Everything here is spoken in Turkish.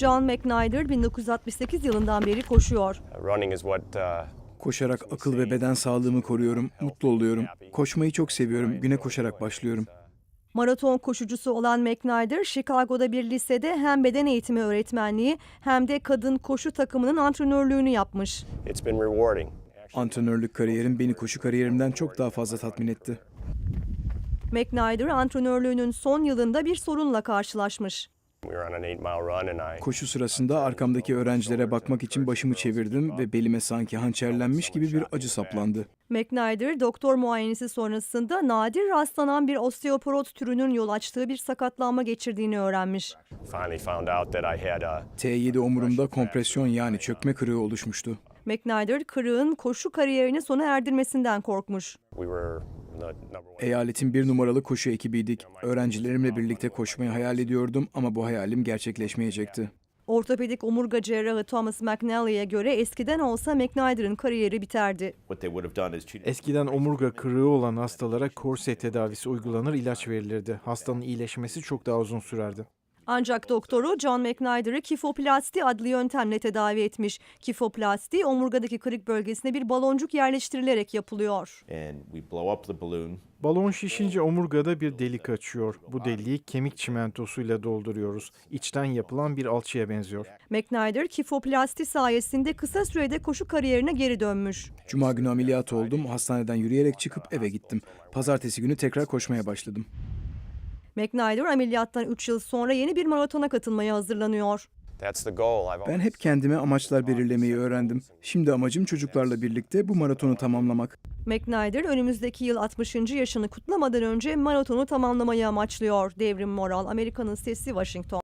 John McNider 1968 yılından beri koşuyor. Uh, Koşarak akıl ve beden sağlığımı koruyorum, mutlu oluyorum. Koşmayı çok seviyorum, güne koşarak başlıyorum. Maraton koşucusu olan McNider, Chicago'da bir lisede hem beden eğitimi öğretmenliği hem de kadın koşu takımının antrenörlüğünü yapmış. Antrenörlük kariyerim beni koşu kariyerimden çok daha fazla tatmin etti. McNider antrenörlüğünün son yılında bir sorunla karşılaşmış. We were on an eight mile run and I Koşu sırasında arkamdaki öğrencilere bakmak için başımı çevirdim ve belime sanki hançerlenmiş gibi bir acı saplandı. McNider, doktor muayenesi sonrasında nadir rastlanan bir osteoporot türünün yol açtığı bir sakatlanma geçirdiğini öğrenmiş. finally found out that I had a T7 omurumda kompresyon yani çökme kırığı oluşmuştu. McNider, kırığın koşu kariyerini sona erdirmesinden korkmuş. Eyaletin bir numaralı koşu ekibiydik. Öğrencilerimle birlikte koşmayı hayal ediyordum ama bu hayalim gerçekleşmeyecekti. Ortopedik omurga cerrahı Thomas McNally'e göre eskiden olsa McNider'ın kariyeri biterdi. Eskiden omurga kırığı olan hastalara korse tedavisi uygulanır, ilaç verilirdi. Hastanın iyileşmesi çok daha uzun sürerdi. Ancak doktoru John McNider'ı kifoplasti adlı yöntemle tedavi etmiş. Kifoplasti omurgadaki kırık bölgesine bir baloncuk yerleştirilerek yapılıyor. Balon şişince omurgada bir delik açıyor. Bu deliği kemik çimentosuyla dolduruyoruz. İçten yapılan bir alçıya benziyor. McNider kifoplasti sayesinde kısa sürede koşu kariyerine geri dönmüş. Cuma günü ameliyat oldum. Hastaneden yürüyerek çıkıp eve gittim. Pazartesi günü tekrar koşmaya başladım. McNider ameliyattan 3 yıl sonra yeni bir maratona katılmaya hazırlanıyor. Ben hep kendime amaçlar belirlemeyi öğrendim. Şimdi amacım çocuklarla birlikte bu maratonu tamamlamak. McNider önümüzdeki yıl 60. yaşını kutlamadan önce maratonu tamamlamayı amaçlıyor. Devrim Moral, Amerika'nın Sesi, Washington.